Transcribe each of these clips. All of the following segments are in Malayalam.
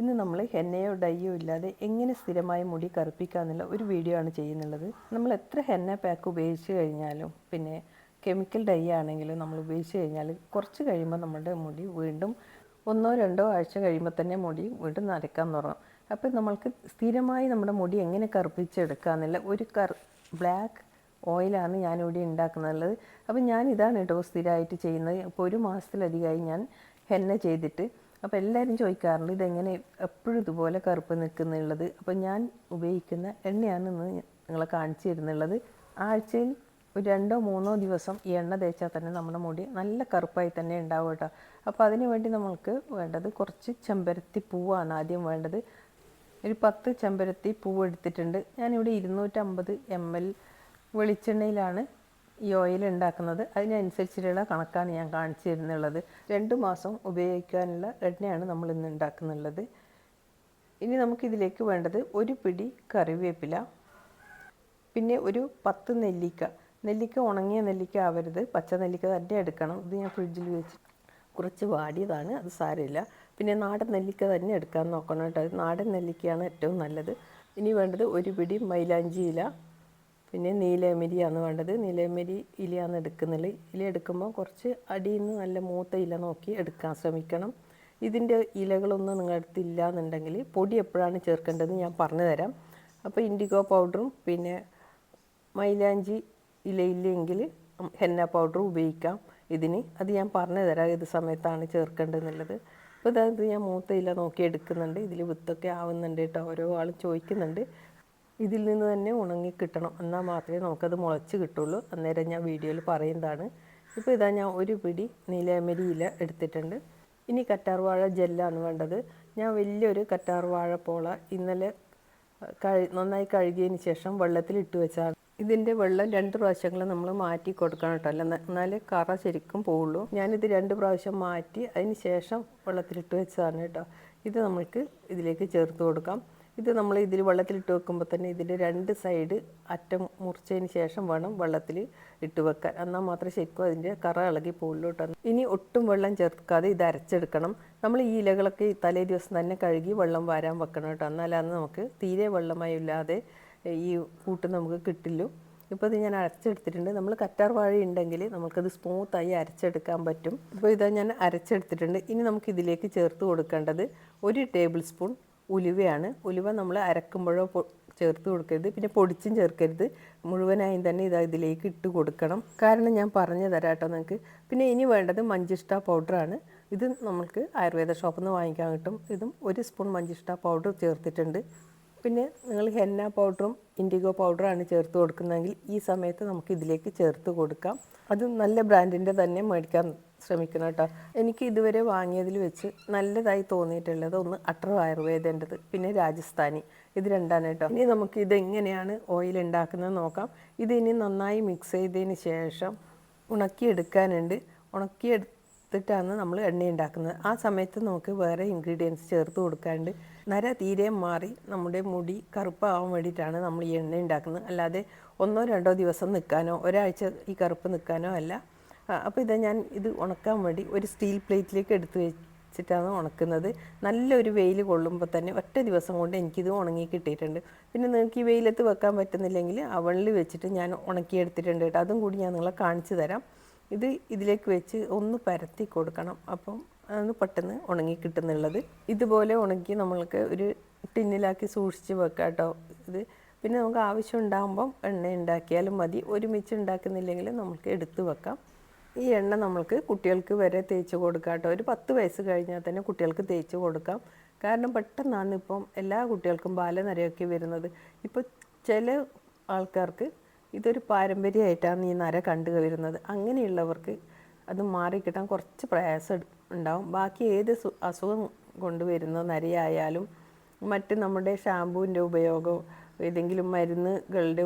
ഇന്ന് നമ്മൾ ഹെന്നയോ ഡൈയോ ഇല്ലാതെ എങ്ങനെ സ്ഥിരമായി മുടി കറുപ്പിക്കാന്നുള്ള ഒരു വീഡിയോ ആണ് ചെയ്യുന്നുള്ളത്. നമ്മൾ എത്ര ഹെന്ന പാക്ക് ഉപയോഗിച്ച് കഴിഞ്ഞാലും പിന്നെ കെമിക്കൽ ഡൈ ആണെങ്കിലും നമ്മൾ ഉപയോഗിച്ച് കഴിഞ്ഞാൽ കുറച്ച് കഴിയുമ്പോൾ നമ്മുടെ മുടി വീണ്ടും ഒന്നോ രണ്ടോ ആഴ്ച കഴിയുമ്പോൾ തന്നെ മുടി വീണ്ടും നരക്കാൻ തുടങ്ങും. അപ്പോൾ നമ്മൾക്ക് സ്ഥിരമായി നമ്മുടെ മുടി എങ്ങനെ കറുപ്പിച്ചെടുക്കാന്നുള്ള ഒരു കർ ബ്ലാക്ക് ഓയിലാണ് ഞാൻ ഇവിടെ ഉണ്ടാക്കുന്നുള്ളത് അപ്പോൾ ഞാൻ ഇതാണ് കേട്ടോ സ്ഥിരമായിട്ട് ചെയ്യുന്നത്. ഇപ്പോൾ ഒരു മാസത്തിലധികമായി ഞാൻ ഹെന്ന ചെയ്തിട്ട് അപ്പോൾ എല്ലാവരും ചോദിക്കാറുണ്ട് ഇതെങ്ങനെ എപ്പോഴും ഇതുപോലെ കറുപ്പ് നിൽക്കുന്നുള്ളത്? അപ്പോൾ ഞാൻ ഉപയോഗിക്കുന്ന എണ്ണയാണ് ഇന്ന് നിങ്ങളെ കാണിച്ചു തരുന്നുള്ളത്. ആഴ്ചയിൽ ഒരു രണ്ടോ മൂന്നോ ദിവസം ഈ എണ്ണ തേച്ചാൽ തന്നെ നമ്മുടെ മുടി നല്ല കറുപ്പായി തന്നെ ഉണ്ടാവും കേട്ടോ. അപ്പോൾ അതിന് വേണ്ടി നമ്മൾക്ക് വേണ്ടത് കുറച്ച് ചെമ്പരത്തി പൂവാണ് ആദ്യം വേണ്ടത്. ഒരു പത്ത് ചെമ്പരത്തി പൂവ് എടുത്തിട്ടുണ്ട്. ഞാനിവിടെ ഇരുന്നൂറ്റമ്പത് എം എൽ വെളിച്ചെണ്ണയിലാണ് ഈ ഓയിൽ ഉണ്ടാക്കുന്നത് അതിനനുസരിച്ചിട്ടുള്ള കണക്കാണ് ഞാൻ കാണിച്ചു തരുന്നുള്ളത് രണ്ട് മാസം ഉപയോഗിക്കാനുള്ള എണ്ണയാണ് നമ്മൾ ഇന്ന് ഉണ്ടാക്കുന്നുള്ളത് ഇനി നമുക്കിതിലേക്ക് വേണ്ടത് ഒരു പിടി കറിവേപ്പില പിന്നെ ഒരു പത്ത് നെല്ലിക്ക. നെല്ലിക്ക ഉണങ്ങിയ നെല്ലിക്ക ആവരുത്. പച്ച നെല്ലിക്ക തന്നെ എടുക്കണം. ഇത് ഞാൻ ഫ്രിഡ്ജിൽ വെച്ച് കുറച്ച് വാടിയതാണ്. അത് സാരമില്ല. പിന്നെ നാടൻ നെല്ലിക്ക തന്നെ എടുക്കാൻ നോക്കണം കേട്ടോ. നാടൻ നെല്ലിക്കയാണ് ഏറ്റവും നല്ലത്. ഇനി വേണ്ടത് ഒരു പിടി മൈലാഞ്ചി ഇല പിന്നെ നീലമരിയാണ് വേണ്ടത്. നീലമരി ഇലയാണ് എടുക്കുന്നത്. ഇല എടുക്കുമ്പോൾ കുറച്ച് അടിയിൽ നിന്ന് നല്ല മൂത്ത ഇല നോക്കി എടുക്കാൻ ശ്രമിക്കണം. ഇതിന്റെ ഇലകളൊന്നും നിങ്ങളുടെ അടുത്ത് ഇല്ല എന്നുണ്ടെങ്കിൽ പൊടി എപ്പോഴാണ് ചേർക്കേണ്ടതെന്ന് ഞാൻ പറഞ്ഞു തരാം അപ്പോൾ ഇൻഡിഗോ പൗഡറും പിന്നെ മൈലാഞ്ചി ഇലയില്ലെങ്കിൽ ഹെന്ന പൗഡറും ഉപയോഗിക്കാം. ഇതിന് അത് ഞാൻ പറഞ്ഞു തരാം ഏത് സമയത്താണ് ചേർക്കേണ്ടതെന്നുള്ളത്. അപ്പോൾ ഇതായത് ഞാൻ മൂത്ത ഇല നോക്കി എടുക്കുന്നുണ്ട്. ഇതിൽ വിത്തൊക്കെ ആവുന്നുണ്ട് കേട്ടോ. ഓരോ ആളും ചോദിക്കുന്നുണ്ട്. ഇതിൽ നിന്ന് തന്നെ ഉണങ്ങി കിട്ടണം. എന്നാൽ മാത്രമേ നമുക്കത് മുളച്ച് കിട്ടുള്ളൂ. അന്നേരം ഞാൻ വീഡിയോയിൽ പറയുന്നതാണ്. ഇപ്പോൾ ഇതാ ഞാൻ ഒരു പിടി നീലയമരി ഇല എടുത്തിട്ടുണ്ട്. ഇനി കറ്റാർവാഴ ജെല്ലാണ് വേണ്ടത്. ഞാൻ വലിയൊരു കറ്റാർവാഴ പോള ഇന്നലെ കഴി നന്നായി കഴുകിയതിന് ശേഷം വെള്ളത്തിൽ ഇട്ട് വെച്ചാണ്. ഇതിന്റെ വെള്ളം രണ്ട് പ്രാവശ്യങ്ങൾ നമ്മൾ മാറ്റി കൊടുക്കണം കേട്ടോ. അല്ല എന്നാലേ കറ ശരിക്കും പോവുള്ളൂ. ഞാനിത് രണ്ട് പ്രാവശ്യം മാറ്റി അതിന് ശേഷം വെള്ളത്തിലിട്ട് വെച്ചതാണ് കേട്ടോ. ഇത് നമുക്ക് ഇതിലേക്ക് ചേർത്ത് കൊടുക്കാം. ഇത് നമ്മൾ ഇതിൽ വെള്ളത്തിലിട്ട് വെക്കുമ്പോൾ തന്നെ ഇതിന്റെ രണ്ട് സൈഡ് അറ്റം മുറിച്ചതിന് ശേഷം വേണം വെള്ളത്തിൽ ഇട്ട് വെക്കാൻ. എന്നാൽ മാത്രമേ ശരിക്കും അതിന്റെ കറ ഇളകി പോകുള്ളൂ ഇനി ഒട്ടും വെള്ളം ചേർക്കാതെ ഇത് അരച്ചെടുക്കണം. നമ്മൾ ഈ ഇലകളൊക്കെ തലേ ദിവസം തന്നെ കഴുകി വെള്ളം വാരാൻ വെക്കണം കേട്ടോ. എന്നാലാണ് നമുക്ക് തീരെ വെള്ളമായി ഇല്ലാതെ ഈ കൂട്ട് നമുക്ക് കിട്ടില്ല. ഇപ്പോൾ ഇത് ഞാൻ അരച്ചെടുത്തിട്ടുണ്ട്. നമ്മൾ കറ്റാർ വാഴ ഉണ്ടെങ്കിൽ നമുക്കത് സ്മൂത്തായി അരച്ചെടുക്കാൻ പറ്റും. ഇപ്പോൾ ഇതാ ഞാൻ അരച്ചെടുത്തിട്ടുണ്ട്. ഇനി നമുക്ക് ഇതിലേക്ക് ചേർത്ത് കൊടുക്കേണ്ടത് ഒരു ടേബിൾ സ്പൂൺ ഉലുവയാണ്. ഉലുവ നമ്മൾ അരക്കുമ്പോഴോ ചേർത്ത് കൊടുക്കരുത്. പിന്നെ പൊടിച്ചും ചേർക്കരുത്. മുഴുവനായും തന്നെ ഇത് ഇതിലേക്ക് ഇട്ട് കൊടുക്കണം. കാരണം ഞാൻ പറഞ്ഞു തരാം കേട്ടോ നിങ്ങൾക്ക് പിന്നെ ഇനി വേണ്ടത് മഞ്ചിഷ്ട പൗഡറാണ്. ഇത് നമുക്ക് ആയുർവേദ ഷോപ്പിൽ നിന്ന് വാങ്ങിക്കാൻ കിട്ടും. ഇതും ഒരു സ്പൂൺ മഞ്ചിഷ്ട പൗഡർ ചേർത്തിട്ടുണ്ട്. പിന്നെ നിങ്ങൾ ഹെന്ന പൗഡറും ഇൻഡിഗോ പൗഡറാണ് ചേർത്ത് കൊടുക്കുന്നതെങ്കിൽ ഈ സമയത്ത് നമുക്ക് ഇതിലേക്ക് ചേർത്ത് കൊടുക്കാം. അത് നല്ല ബ്രാൻഡിന്റെ തന്നെ മേടിക്കാൻ ശ്രമിക്കണം കേട്ടോ. എനിക്ക് ഇതുവരെ വാങ്ങിയതിൽ വെച്ച് നല്ലതായി തോന്നിയിട്ടുള്ളത് ഒന്ന് അട്ടർ ആയുർവേദേന്റെത് പിന്നെ രാജസ്ഥാനി. ഇത് രണ്ടാണ് കേട്ടോ. ഇനി നമുക്ക് ഇതെങ്ങനെയാണ് ഓയിൽ ഉണ്ടാക്കുന്നത് നോക്കാം. ഇത് ഇനി നന്നായി മിക്സ് ചെയ്തതിന് ശേഷം ഉണക്കിയെടുക്കാനുണ്ട്. ഉണക്കിയെടുത്തിട്ടാണ് നമ്മൾ എണ്ണ ഉണ്ടാക്കുന്നത്. ആ സമയത്ത് നമുക്ക് വേറെ ഇൻഗ്രീഡിയൻസ് ചേർത്ത് കൊടുക്കാണ്ട് നര തീരെ മാറി നമ്മുടെ മുടി കറുപ്പാവാൻ വേണ്ടിയിട്ടാണ് നമ്മൾ ഈ എണ്ണ ഉണ്ടാക്കുന്നത്. അല്ലാതെ ഒന്നോ രണ്ടോ ദിവസം നിൽക്കാനോ ഒരാഴ്ച ഈ കറുപ്പ് നിൽക്കാനോ അല്ല. അപ്പോൾ ഇത് ഞാൻ ഇത് ഉണക്കാൻ വേണ്ടി ഒരു സ്റ്റീൽ പ്ലേറ്റിലേക്ക് എടുത്ത് വെച്ചിട്ടാണ് ഉണക്കുന്നത്. നല്ലൊരു വെയിൽ കൊള്ളുമ്പോൾ തന്നെ ഒറ്റ ദിവസം കൊണ്ട് എനിക്കിത് ഉണങ്ങി കിട്ടിയിട്ടുണ്ട്. പിന്നെ നിങ്ങൾക്ക് ഈ വെയിലത്ത് വെക്കാൻ പറ്റുന്നില്ലെങ്കിൽ അവളിൽ വെച്ചിട്ട് ഞാൻ ഉണക്കിയെടുത്തിട്ടുണ്ട് കേട്ടോ. അതും കൂടി ഞാൻ നിങ്ങളെ കാണിച്ചു തരാം. ഇത് ഇതിലേക്ക് വെച്ച് ഒന്ന് പരത്തി കൊടുക്കണം. അപ്പം അതൊന്ന് പെട്ടെന്ന് ഉണങ്ങി കിട്ടുന്നുള്ളത്. ഇതുപോലെ ഉണക്കി നമ്മൾക്ക് ഒരു ടിന്നിലാക്കി സൂക്ഷിച്ച് വെക്കാം കേട്ടോ ഇത് പിന്നെ നമുക്ക് ആവശ്യം ഉണ്ടാകുമ്പം എണ്ണ ഉണ്ടാക്കിയാലും മതി. ഒരുമിച്ച് ഉണ്ടാക്കുന്നില്ലെങ്കിൽ നമുക്ക് എടുത്തു വെക്കാം. ഈ എണ്ണ നമ്മൾക്ക് കുട്ടികൾക്ക് വരെ തേച്ച് കൊടുക്കാം കേട്ടോ ഒരു പത്ത് വയസ്സ് കഴിഞ്ഞാൽ തന്നെ കുട്ടികൾക്ക് തേച്ച് കൊടുക്കാം. കാരണം പെട്ടെന്നാണ് ഇപ്പം എല്ലാ കുട്ടികൾക്കും ബാലനരയൊക്കെ വരുന്നത്. ഇപ്പോൾ ചില ആൾക്കാർക്ക് ഇതൊരു പാരമ്പര്യമായിട്ടാണ് ഈ നര കണ്ടു വരുന്നത് അങ്ങനെയുള്ളവർക്ക് അത് മാറിക്കിട്ടാൻ കുറച്ച് പ്രയാസം ഉണ്ടാവും. ബാക്കി ഏത് അസുഖം കൊണ്ടുവരുന്ന നരയായാലും മറ്റ് നമ്മുടെ ഷാമ്പുവിന്റെ ഉപയോഗം ഏതെങ്കിലും മരുന്നുകളുടെ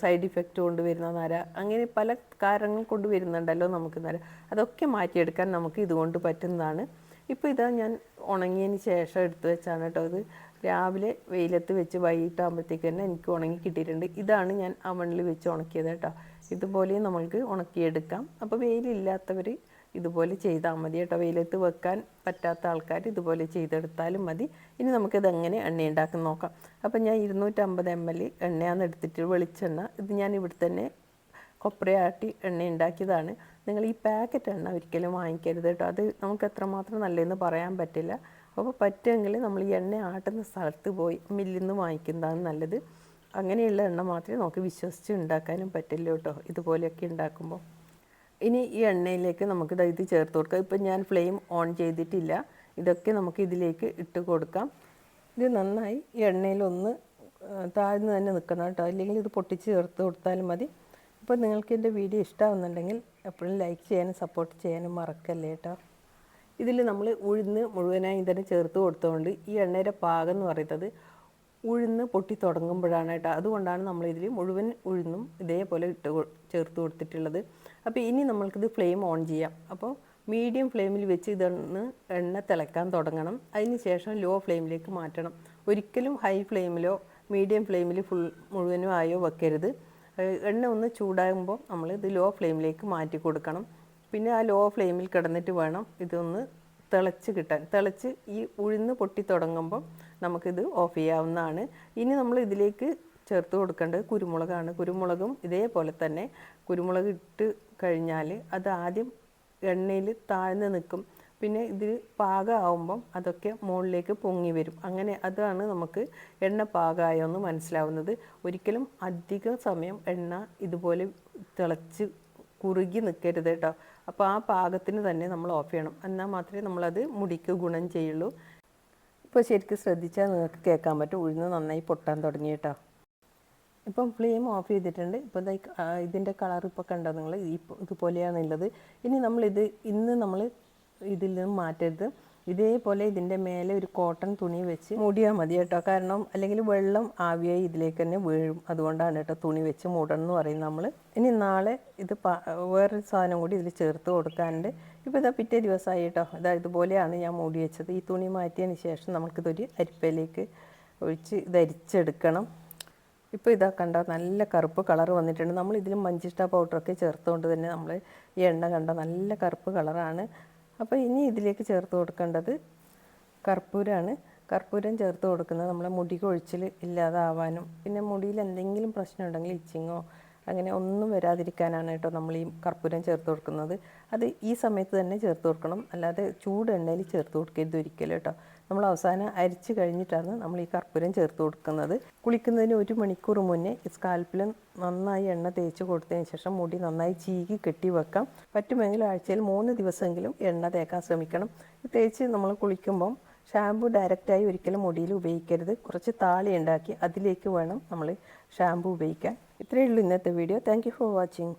സൈഡ് ഇഫക്റ്റ് കൊണ്ട് വരുന്ന നര അങ്ങനെ പല കാരണങ്ങൾ കൊണ്ടുവരുന്നുണ്ടല്ലോ നമുക്ക് നര. അതൊക്കെ മാറ്റിയെടുക്കാൻ നമുക്ക് ഇതുകൊണ്ട് പറ്റുന്നതാണ്. ഇപ്പോൾ ഇതാ ഞാൻ ഉണങ്ങിയതിന് ശേഷം എടുത്തു വെച്ചാണ് കേട്ടോ അത് രാവിലെ വെയിലത്ത് വെച്ച് വൈകിട്ടാകുമ്പോഴത്തേക്ക് തന്നെ എനിക്ക് ഉണങ്ങി കിട്ടിയിട്ടുണ്ട്. ഇതാണ് ഞാൻ അവണിൽ വെച്ച് ഉണക്കിയത് കേട്ടോ. ഇതുപോലെ നമ്മൾക്ക് ഉണക്കിയെടുക്കാം. അപ്പോൾ വെയിലില്ലാത്തവർ ഇതുപോലെ ചെയ്താൽ മതി കേട്ടോ. വെയിലത്ത് വെക്കാൻ പറ്റാത്ത ആൾക്കാർ ഇതുപോലെ ചെയ്തെടുത്താലും മതി. ഇനി നമുക്കിത് എങ്ങനെ എണ്ണ ഉണ്ടാക്കി നോക്കാം. അപ്പം ഞാൻ ഇരുന്നൂറ്റമ്പത് എം എൽ എണ്ണയാണ് എടുത്തിട്ട് വെളിച്ചെണ്ണ. ഇത് ഞാൻ ഇവിടെ തന്നെ കൊപ്രയാട്ടി എണ്ണ ഉണ്ടാക്കിയതാണ് നിങ്ങൾ ഈ പാക്കറ്റ് എണ്ണ ഒരിക്കലും വാങ്ങിക്കരുത് കേട്ടോ. അത് നമുക്ക് എത്രമാത്രം നല്ലതെന്ന് പറയാൻ പറ്റില്ല. അപ്പോൾ പറ്റുമെങ്കിൽ നമ്മൾ ഈ എണ്ണ ആട്ടുന്ന സ്ഥലത്ത് പോയി മില്ലിൽ നിന്ന് വാങ്ങിക്കുന്നതാണ് നല്ലത്. അങ്ങനെയുള്ള എണ്ണ മാത്രമേ നമുക്ക് വിശ്വസിച്ച് ഉണ്ടാക്കാനും പറ്റില്ല കേട്ടോ. ഇതുപോലെയൊക്കെ ഉണ്ടാക്കുമ്പോൾ. ഇനി ഈ എണ്ണയിലേക്ക് നമുക്ക് ഇത് ചേർത്ത് കൊടുക്കാം. ഇപ്പം ഞാൻ ഫ്ലെയിം ഓൺ ചെയ്തിട്ടില്ല. ഇതൊക്കെ നമുക്ക് ഇതിലേക്ക് ഇട്ട് കൊടുക്കാം. ഇത് നന്നായി എണ്ണയിലൊന്ന് താഴ്ന്നു തന്നെ നിൽക്കണം കേട്ടോ. അല്ലെങ്കിൽ ഇത് പൊട്ടിച്ച് ചേർത്ത് കൊടുത്താലും മതി. അപ്പോൾ നിങ്ങൾക്ക് എന്റെ വീഡിയോ ഇഷ്ടമാവുന്നുണ്ടെങ്കിൽ എപ്പോഴും ലൈക്ക് ചെയ്യാനും സപ്പോർട്ട് ചെയ്യാനും മറക്കല്ലേ കേട്ടോ. ഇതിൽ നമ്മൾ ഉഴുന്ന് മുഴുവനായി തന്നെ ചേർത്ത് കൊടുത്തുകൊണ്ട് ഈ എണ്ണയുടെ പാകം എന്ന് പറയുന്നത് ഉഴുന്ന് പൊട്ടി തുടങ്ങുമ്പോഴാണ് കേട്ടോ. അതുകൊണ്ടാണ് നമ്മൾ ഇതിൽ മുഴുവൻ ഉഴുന്നും ഇതേപോലെ ഇട്ട് ചേർത്ത് കൊടുത്തിട്ടുള്ളത്. അപ്പോൾ ഇനി നമ്മൾക്കിത് ഫ്ലെയിം ഓൺ ചെയ്യാം. അപ്പോൾ മീഡിയം ഫ്ലെയിമിൽ വെച്ച് ഇതൊന്ന് എണ്ണ തിളക്കാൻ തുടങ്ങണം. അതിന് ശേഷം ലോ ഫ്ലെയിമിലേക്ക് മാറ്റണം. ഒരിക്കലും ഹൈ ഫ്ലെയിമിലോ മീഡിയം ഫ്ലെയിമിൽ ഫുൾ മുഴുവനും ആയോ വെക്കരുത്. എണ്ണ ഒന്ന് ചൂടാകുമ്പോൾ നമ്മൾ ഇത് ലോ ഫ്ലെയിമിലേക്ക് മാറ്റി കൊടുക്കണം. പിന്നെ ആ ലോ ഫ്ലെയിമിൽ കിടന്നിട്ട് വേണം ഇതൊന്ന് തിളച്ച് കിട്ടാൻ. തിളച്ച് ഈ ഉഴുന്ന് പൊട്ടി തുടങ്ങുമ്പോൾ നമുക്കിത് ഓഫ് ചെയ്യാവുന്നതാണ്. ഇനി നമ്മൾ ഇതിലേക്ക് ചേർത്ത് കൊടുക്കേണ്ടത് കുരുമുളകാണ്. കുരുമുളകും ഇതേപോലെ തന്നെ കുരുമുളക് ഇട്ട് കഴിഞ്ഞാൽ അത് ആദ്യം എണ്ണയിൽ താഴ്ന്ന് നിൽക്കും. പിന്നെ ഇതിൽ പാകമാവുമ്പം അതൊക്കെ മുകളിലേക്ക് പൊങ്ങി വരും. അങ്ങനെ അതാണ് നമുക്ക് എണ്ണ പാകമായോന്ന് മനസ്സിലാവുന്നത്. ഒരിക്കലും അധിക സമയം എണ്ണ ഇതുപോലെ തിളച്ച് കുറുകി നിൽക്കരുത് കേട്ടോ. അപ്പോൾ ആ പാകത്തിന് തന്നെ നമ്മൾ ഓഫ് ചെയ്യണം. എന്നാൽ മാത്രമേ നമ്മളത് മുടിക്ക് ഗുണം ചെയ്യുള്ളൂ. ഇപ്പോൾ ശരിക്കും ശ്രദ്ധിച്ചാൽ നിങ്ങൾക്ക് കേൾക്കാൻ പറ്റും. ഉഴുന്ന് നന്നായി പൊട്ടാൻ തുടങ്ങി കേട്ടോ ഇപ്പം ഫ്ലെയിം ഓഫ് ചെയ്തിട്ടുണ്ട്. ഇപ്പോൾ ഇതിന്റെ കളർ ഇപ്പോൾ കണ്ടോ നിങ്ങൾ ഇപ്പോൾ ഇതുപോലെയാണുള്ളത് ഇനി നമ്മളിത് ഇന്ന് നമ്മൾ ഇതിൽ നിന്ന് മാറ്റരുത്. ഇതേപോലെ ഇതിന്റെ മേലെ ഒരു കോട്ടൺ തുണി വെച്ച് മൂടിയാൽ മതി കേട്ടോ. കാരണം അല്ലെങ്കിൽ വെള്ളം ആവിയായി ഇതിലേക്ക് തന്നെ വീഴും. അതുകൊണ്ടാണ് കേട്ടോ തുണി വെച്ച് മൂടണം എന്ന് പറയും നമ്മൾ ഇനി നാളെ ഇത് വേറൊരു സാധനം കൂടി ഇതിൽ ചേർത്ത് കൊടുക്കാനുണ്ട്. ഇപ്പോൾ ഇതാ പിറ്റേ ദിവസമായി കേട്ടോ. ഇതാ ഇതുപോലെയാണ് ഞാൻ മൂടി വെച്ചത്. ഈ തുണി മാറ്റിയതിന് ശേഷം നമുക്കിതൊരു അരിപ്പയിലേക്ക് ഒഴിച്ച് ഇതരിച്ചെടുക്കണം ഇപ്പോൾ ഇതാ കണ്ട നല്ല കറുപ്പ് കളർ വന്നിട്ടുണ്ട്. നമ്മൾ ഇതിൽ മഞ്ചിഷ്ട പൗഡറൊക്കെ ചേർത്തുകൊണ്ട് തന്നെ നമ്മൾ ഈ എണ്ണ കണ്ട നല്ല കറുപ്പ് കളറാണ്. അപ്പോൾ ഇനി ഇതിലേക്ക് ചേർത്ത് കൊടുക്കേണ്ടത് കർപ്പൂരമാണ് കർപ്പൂരം ചേർത്ത് കൊടുക്കുന്നത് നമ്മളെ മുടി കൊഴിച്ചിൽ ഇല്ലാതാവാനും പിന്നെ മുടിയിൽ എന്തെങ്കിലും പ്രശ്നം ഉണ്ടെങ്കിൽ ഇച്ചിങ്ങോ അങ്ങനെ ഒന്നും വരാതിരിക്കാനാണ് കേട്ടോ നമ്മൾ ഈ കർപ്പൂരം ചേർത്ത് കൊടുക്കുന്നത്. അത് ഈ സമയത്ത് തന്നെ ചേർത്ത് കൊടുക്കണം. അല്ലാതെ ചൂട് എണ്ണയിൽ ചേർത്ത് കൊടുക്കരുത് ഒരിക്കലും കേട്ടോ. നമ്മൾ അവസാനം അരിച്ച് കഴിഞ്ഞിട്ടാണ് നമ്മൾ ഈ കർപ്പൂരം ചേർത്ത് കൊടുക്കുന്നത്. കുളിക്കുന്നതിന് ഒരു മണിക്കൂർ മുന്നേ ഈ സ്കാൽപ്പിൽ നന്നായി എണ്ണ തേച്ച് കൊടുത്തതിന് ശേഷം മുടി നന്നായി ചീകി കെട്ടി വെക്കാം. പറ്റുമെങ്കിൽ ആഴ്ചയിൽ മൂന്ന് ദിവസമെങ്കിലും എണ്ണ തേക്കാൻ ശ്രമിക്കണം. തേച്ച് നമ്മൾ കുളിക്കുമ്പം ഷാമ്പു ഡയറക്റ്റായി ഒരിക്കലും മുടിയിൽ ഉപയോഗിക്കരുത്. കുറച്ച് താളി ഉണ്ടാക്കി അതിലേക്ക് വേണം നമ്മൾ ഷാമ്പു ഉപയോഗിക്കാൻ. ഇത്രയേ ഉള്ളൂ ഇന്നത്തെ വീഡിയോ. Thank for watching